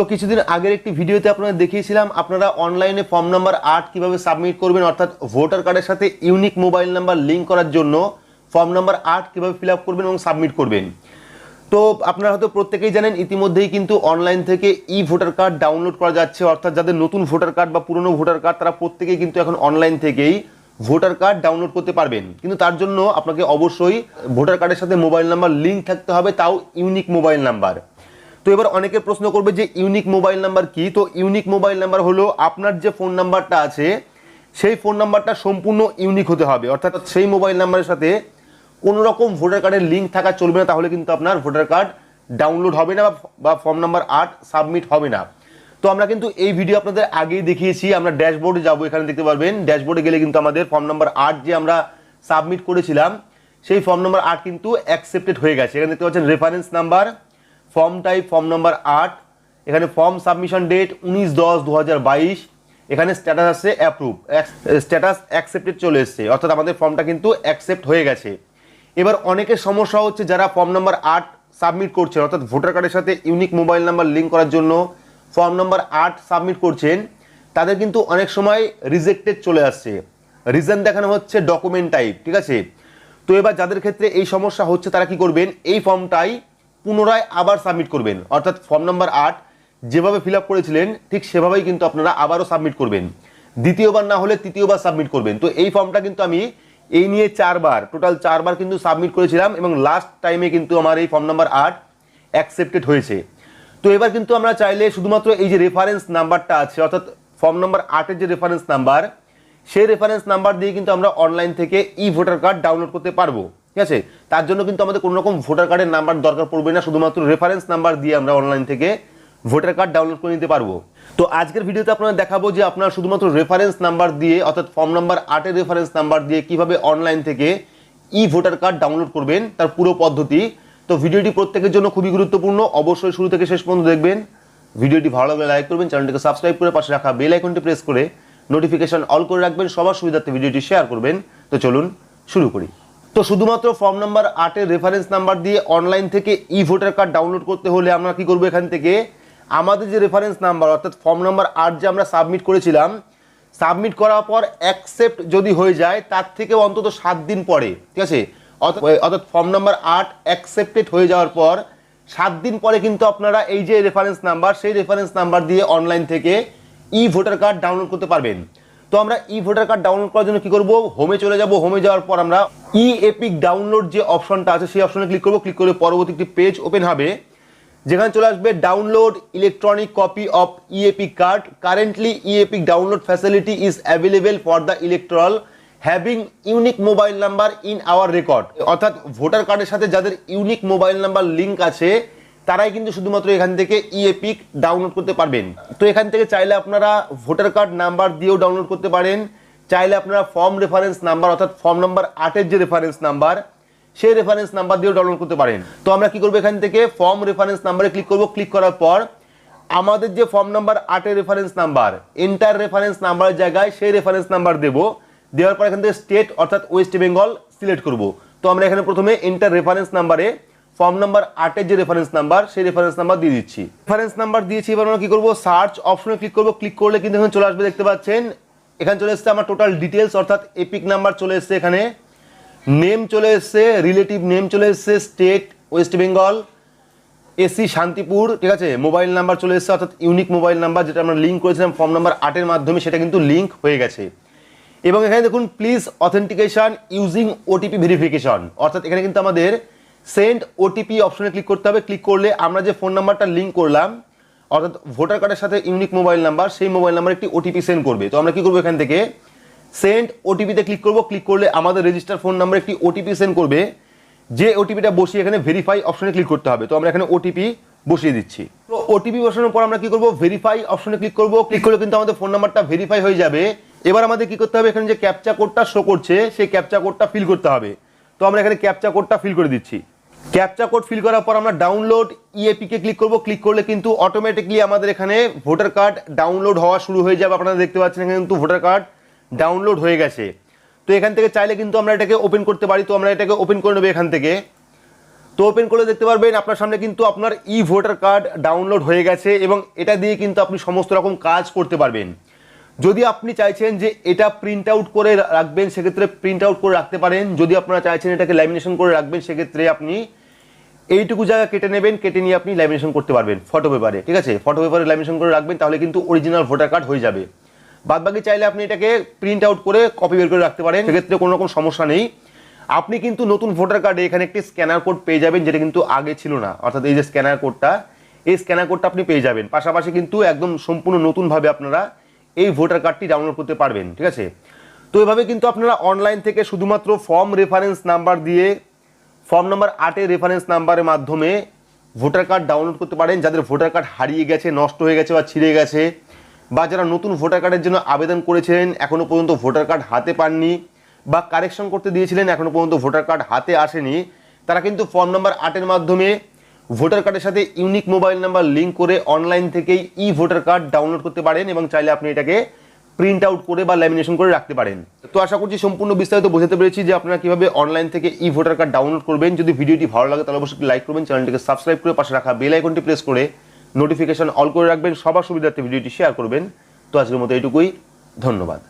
তো কিছুদিন আগের একটি ভিডিওতে আপনারা দেখিয়েছিলাম, আপনারা অনলাইনে ফর্ম নাম্বার আট কীভাবে সাবমিট করবেন, অর্থাৎ ভোটার কার্ডের সাথে ইউনিক মোবাইল নাম্বার লিঙ্ক করার জন্য ফর্ম নাম্বার আট কীভাবে ফিল করবেন এবং সাবমিট করবেন। তো আপনারা হয়তো প্রত্যেকেই জানেন, ইতিমধ্যেই কিন্তু অনলাইন থেকে ই ভোটার কার্ড ডাউনলোড করা যাচ্ছে, অর্থাৎ যাদের নতুন ভোটার কার্ড বা পুরনো ভোটার কার্ড, তারা প্রত্যেকেই কিন্তু এখন অনলাইন থেকেই ভোটার কার্ড ডাউনলোড করতে পারবেন। কিন্তু তার জন্য আপনাকে অবশ্যই ভোটার কার্ডের সাথে মোবাইল নাম্বার লিঙ্ক থাকতে হবে, তাও ইউনিক মোবাইল নাম্বার। তো এবার অনেকে প্রশ্ন করবে যে ইউনিক মোবাইল নাম্বার কি? তো ইউনিক মোবাইল নাম্বার হলো আপনার যে ফোন নাম্বারটা আছে, সেই ফোন নাম্বারটা সম্পূর্ণ ইউনিক হতে হবে। অর্থাৎ সেই মোবাইল নাম্বারের সাথে কোনো রকম ভোটার কার্ডের লিঙ্ক থাকা চলবে না, তাহলে কিন্তু আপনার ভোটার কার্ড ডাউনলোড হবে না বা- ফর্ম নাম্বার আট সাবমিট হবে না। তো আমরা কিন্তু এই ভিডিও আপনাদের আগেই দেখিয়েছি, আমরা ড্যাশবোর্ডে যাব, এখানে দেখতে পারবেন। ড্যাশবোর্ডে গেলে কিন্তু আমাদের ফর্ম নাম্বার আট যে আমরা সাবমিট করেছিলাম, সেই ফর্ম নাম্বার আট কিন্তু অ্যাকসেপ্টেড হয়ে গেছে। এখানে দেখতে পাচ্ছেন reference number form type, form number আট, এখানে ফর্ম সাবমিশন ডেট উনিশ দশ দু এখানে স্ট্যাটাস আছে অ্যাপ্রুভ স্ট্যাটাস অ্যাকসেপ্টেড চলে এসছে, অর্থাৎ আমাদের ফর্মটা কিন্তু অ্যাকসেপ্ট হয়ে গেছে। এবার অনেকের সমস্যা হচ্ছে যারা ফর্ম নাম্বার আট সাবমিট করছেন অর্থাৎ ভোটার কার্ডের সাথে ইউনিক মোবাইল নাম্বার লিঙ্ক করার জন্য ফর্ম নাম্বার আট সাবমিট করছেন, তাদের কিন্তু অনেক সময় রিজেক্টেড চলে আসছে। রিজন দেখানো হচ্ছে ডকুমেন্ট টাইপ ঠিক আছে? তো এবার যাদের ক্ষেত্রে এই সমস্যা হচ্ছে তারা কি করবেন? এই ফর্মটাই পুনরায় আবার সাবমিট করবেন। অর্থাৎ ফর্ম নাম্বার আট যেভাবে ফিল করেছিলেন, ঠিক সেভাবেই কিন্তু আপনারা আবারও সাবমিট করবেন। দ্বিতীয়বার না হলে তৃতীয়বার সাবমিট করবেন। তো এই ফর্মটা কিন্তু আমি এই নিয়ে চারবার টোটাল চারবার কিন্তু সাবমিট করেছিলাম এবং লাস্ট টাইমে কিন্তু আমার এই ফর্ম নাম্বার আট অ্যাকসেপ্টেড হয়েছে। তো এবার কিন্তু আমরা চাইলে শুধুমাত্র এই যে রেফারেন্স নাম্বারটা আছে, অর্থাৎ ফর্ম নাম্বার আটের যে রেফারেন্স নাম্বার সেই রেফারেন্স নাম্বার দিয়ে কিন্তু আমরা অনলাইন থেকে ই ভোটার কার্ড ডাউনলোড করতে পারব। ঠিক আছে? তার জন্য কিন্তু আমাদের কোনো রকম ভোটার কার্ডের নাম্বার দরকার পড়বে না। শুধুমাত্র রেফারেন্স নাম্বার দিয়ে আমরা অনলাইন থেকে ভোটার কার্ড ডাউনলোড করে নিতে পারব। তো আজকের ভিডিওতে আপনারা দেখাবো যে আপনারা শুধুমাত্র রেফারেন্স নাম্বার দিয়ে, অর্থাৎ ফর্ম নাম্বার আটের রেফারেন্স নাম্বার দিয়ে কীভাবে অনলাইন থেকে ই ভোটার কার্ড ডাউনলোড করবেন, তার পুরো পদ্ধতি। তো ভিডিওটি প্রত্যেকের জন্য খুবই গুরুত্বপূর্ণ। অবশ্যই শুরু থেকে শেষ পর্যন্ত দেখবেন। ভিডিওটি ভালো লাগলে লাইক করবেন, চ্যানেলটিকে সাবস্ক্রাইব করে পাশে রাখা বেল আইকনটি প্রেস করে নোটিফিকেশন অল করে রাখবেন। সবার সুবিধার্থে ভিডিওটি শেয়ার করবেন। তো চলুন শুরু করি। তো শুধুমাত্র ফর্ম নাম্বার আটের রেফারেন্স নাম্বার দিয়ে অনলাইন থেকে ই ভোটার কার্ড ডাউনলোড করতে হলে আমরা কি করব এখান থেকে? আমাদের যে রেফারেন্স নাম্বার অর্থাৎ ফর্ম নাম্বার আট যে আমরা সাবমিট করেছিলাম সাবমিট করার পর অ্যাকসেপ্ট যদি হয়ে যায়, তার থেকে অন্তত সাত দিন পরে, ঠিক আছে? অর্থাৎ ফর্ম নাম্বার আট অ্যাকসেপ্টেড হয়ে যাওয়ার পর, সাত দিন পরে কিন্তু আপনারা এই যে রেফারেন্স নাম্বার সেই রেফারেন্স নাম্বার দিয়ে অনলাইন থেকে ই ভোটার কার্ড ডাউনলোড করতে পারবেন। তো আমরা ই ভোটার কার্ড ডাউনলোড করার জন্য কি করব? হোমে চলে যাব। হোমে যাওয়ার পর আমরা ই এপিক ডাউনলোড যে অপশনটা আছে, সেই অপশনে ক্লিক করব। ক্লিক করে পরবর্তী একটি পেজ ওপেন হবে। যেখানে চলে আসবে download electronic copy of e EPIC card currently e EPIC download facility is available for the electoral having unique mobile number in our record অর্থাৎ ভোটার কার্ডের সাথে যাদের ইউনিক মোবাইল নাম্বার লিঙ্ক আছে তারাই কিন্তু শুধুমাত্র এখান থেকে ইএপিক ডাউনলোড করতে পারবেন। তো এখান থেকে চাইলে আপনারা ভোটার কার্ড নাম্বার দিয়েও ডাউনলোড করতে পারেন। চাইলে আপনারা ফর্ম রেফারেন্স নাম্বার অর্থাৎ ফর্ম নাম্বার আটের যে রেফারেন্স নাম্বার, সেই রেফারেন্স নাম্বার দিয়েও ডাউনলোড করতে পারেন। তো আমরা কি করব এখান থেকে ফর্ম রেফারেন্স নাম্বারে ক্লিক করব। ক্লিক করার পর আমাদের যে ফর্ম নাম্বার আটের রেফারেন্স নাম্বার এন্টার রেফারেন্স নাম্বারের জায়গায় সেই রেফারেন্স নাম্বার দেবো। দেওয়ার পর এখান থেকে স্টেট অর্থাৎ ওয়েস্ট বেঙ্গল সিলেক্ট করব। তো আমরা এখানে প্রথমে এন্টার রেফারেন্স নাম্বারে ফর্ম নাম্বার আটের যে রেফারেন্স নাম্বার সেই রেফারেন্স নাম্বার দিয়ে দিচ্ছি। রেফারেন্স নাম্বার দিয়েছি, এবার আমরা কি করব? সার্চ অপশনে ক্লিক করব। ক্লিক করলে কিন্তু এখানে চলে আসবে, দেখতে পাচ্ছেন? এখানে চলে এসছে আমার টোটাল ডিটেলস অর্থাৎ এপিক নাম্বার চলে এসছে এখানে। নেম চলে এসছে রিলেটিভ নেম চলে এসছে state West Bengal AC Shantipur ঠিক আছে? মোবাইল নাম্বার চলে এসছে, অর্থাৎ ইউনিক মোবাইল নাম্বার যেটা আমরা লিঙ্ক করেছিলাম ফর্ম নাম্বার আটের মাধ্যমে, সেটা কিন্তু লিঙ্ক হয়ে গেছে। এবং এখানে দেখুন please authentication using OTP verification অর্থাৎ এখানে কিন্তু আমাদের সেন্ড ওটিপি অপশনে ক্লিক করতে হবে। ক্লিক করলে আমরা যে ফোন নাম্বারটা লিঙ্ক করলাম, অর্থাৎ ভোটার কার্ডের সাথে ইউনিক মোবাইল নাম্বার সেই মোবাইল নাম্বার একটি ওটিপি সেন্ড করবে। তো আমরা কি করব এখান থেকে? সেন্ড ওটিপিতে ক্লিক করব। ক্লিক করলে আমাদের রেজিস্টার ফোন নাম্বার একটি ওটিপি সেন্ড করবে। যে ওটিপিটা বসিয়ে এখানে ভেরিফাই অপশনে ক্লিক করতে হবে। তো আমরা এখানে ওটিপি বসিয়ে দিচ্ছি। তো ওটিপি বসানোর পর আমরা কি করব? ভেরিফাই অপশনে ক্লিক করব। ক্লিক করলে কিন্তু আমাদের ফোন নাম্বারটা ভেরিফাই হয়ে যাবে। এবার আমাদের কি করতে হবে? এখানে যে ক্যাপচা কোডটা শো করছে, সেই ক্যাপচা কোডটা ফিল করতে হবে। তো আমরা এখানে ক্যাপচা কোডটা ফিল করে দিচ্ছি। ক্যাপচা কোড ফিল করার পর আমরা ডাউনলোড ইএপি কে ক্লিক করব। ক্লিক করলে কিন্তু অটোমেটিকলি আমাদের এখানে ভোটার কার্ড ডাউনলোড হওয়া শুরু হয়ে যাবে। আপনারা দেখতে পাচ্ছেন এখানে কিন্তু ভোটার কার্ড ডাউনলোড হয়ে গেছে। তো এখান থেকে চাইলে কিন্তু আমরা এটাকে ওপেন করতে পারি। তো আমরা এটাকে ওপেন করে নেব এখান থেকে। তো ওপেন করে দেখতে পারবেন, আপনার সামনে কিন্তু আপনার ই ভোটার কার্ড ডাউনলোড হয়ে গেছে এবং এটা দিয়ে কিন্তু আপনি সমস্ত রকম কাজ করতে পারবেন। যদি আপনি চাইছেন যে এটা প্রিন্ট আউট করে রাখবেন, সেক্ষেত্রে প্রিন্ট আউট করে রাখতে পারেন। যদি আপনারা চাইছেন এটাকে ল্যামিনেশন করে রাখবেন, সেক্ষেত্রে আপনি এইটুকু জায়গা কেটে নেবেন, কেটে নিয়ে আপনি ল্যামিনেশন করতে পারবেন ফটো পেপারে ঠিক আছে? ফটো পেপারে ল্যামিনেশন করে রাখবেন, তাহলে কিন্তু অরিজিনাল ভোটার কার্ড হয়ে যাবে। বাদ বাকি চাইলে আপনি এটাকে প্রিন্ট আউট করে কপি বের করে রাখতে পারেন, সেক্ষেত্রে কোনো রকম সমস্যা নেই। আপনি কিন্তু নতুন ভোটার কার্ডে এখানে একটি স্ক্যানার কোড পেয়ে যাবেন, যেটা কিন্তু আগে ছিল না। অর্থাৎ এই যে স্ক্যানার কোডটা এই স্ক্যানার কোডটা আপনি পেয়ে যাবেন। পাশাপাশি কিন্তু একদম সম্পূর্ণ নতুনভাবে আপনারা এই ভোটার কার্ডটি ডাউনলোড করতে পারবেন, ঠিক আছে? তো এভাবে কিন্তু আপনারা অনলাইন থেকে শুধুমাত্র ফর্ম রেফারেন্স নাম্বার দিয়ে ফর্ম নাম্বার আটের রেফারেন্স নাম্বারের মাধ্যমে ভোটার কার্ড ডাউনলোড করতে পারেন। যাদের ভোটার কার্ড হারিয়ে গেছে, নষ্ট হয়ে গেছে বা ছিঁড়ে গেছে, বা যারা নতুন ভোটার কার্ডের জন্য আবেদন করেছিলেন এখনও পর্যন্ত ভোটার কার্ড হাতে পাননি, বা কারেকশন করতে দিয়েছিলেন এখনও পর্যন্ত ভোটার কার্ড হাতে আসেনি, তারা কিন্তু ফর্ম নাম্বার আটের মাধ্যমে ভোটার কার্ডের সাথে ইউনিক মোবাইল নাম্বার লিঙ্ক করে অনলাইন থেকেই ই ভোটার কার্ড ডাউনলোড করতে পারেন এবং চাইলে আপনি এটাকে প্রিন্ট আউট করে বা ল্যামিনেশন করে রাখতে পারেন। তো আশা করছি সম্পূর্ণ বিস্তারিত বোঝাতে পেরেছি যে আপনারা কীভাবে অনলাইন থেকে ই ভোটার কার্ড ডাউনলোড করবেন। যদি ভিডিওটি ভালো লাগে তাহলে অবশ্যই লাইক করবেন, চ্যানেলটিকে সাবস্ক্রাইব করে পাশে রাখা বেল আইকনটি প্রেস করে নোটিফিকেশন অল করে রাখবেন। সবার সুবিধার্থে ভিডিওটি শেয়ার করবেন। তো আজকের মতো এইটুকুই ধন্যবাদ।